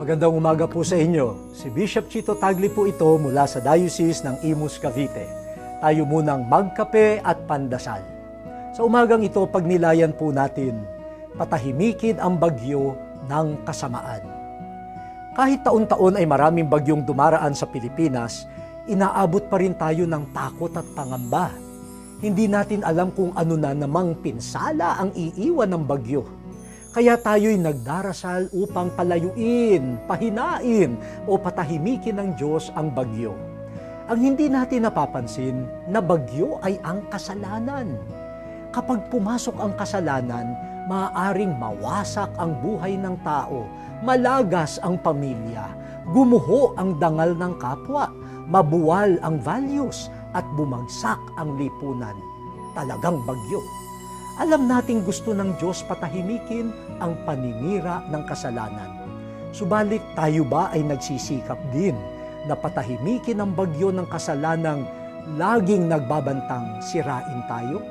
Magandang umaga po sa inyo. Si Bishop Chito Tagli po ito mula sa Diocese ng Imus, Cavite. Tayo munang magkape at pandasal. Sa umagang ito, pagnilayan po natin, patahimikin ang bagyo ng kasamaan. Kahit taon-taon ay maraming bagyong dumaraan sa Pilipinas, inaabot pa rin tayo ng takot at pangamba. Hindi natin alam kung ano na namang pinsala ang iiwan ng bagyo. Kaya tayo'y nagdarasal upang palayuin, pahinain o patahimikin ng Diyos ang bagyo. Ang hindi natin napapansin na bagyo ay ang kasalanan. Kapag pumasok ang kasalanan, maaaring mawasak ang buhay ng tao, malagas ang pamilya, gumuho ang dangal ng kapwa, mabuwal ang values, at bumagsak ang lipunan. Talagang bagyo. Alam nating gusto ng Diyos patahimikin ang paninira ng kasalanan. Subalit tayo ba ay nagsisikap din na patahimikin ang bagyo ng kasalanang laging nagbabantang sirain tayo?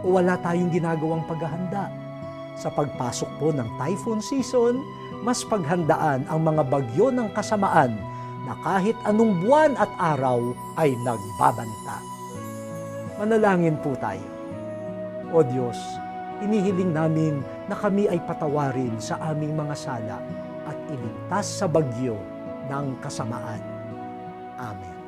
O wala tayong ginagawang paghahanda? Sa pagpasok po ng typhoon season, mas paghandaan ang mga bagyo ng kasamaan na kahit anong buwan at araw ay nagbabanta. Manalangin po tayo. O Diyos, inihiling namin na kami ay patawarin sa aming mga sala at iligtas sa bagyo ng kasamaan. Amen.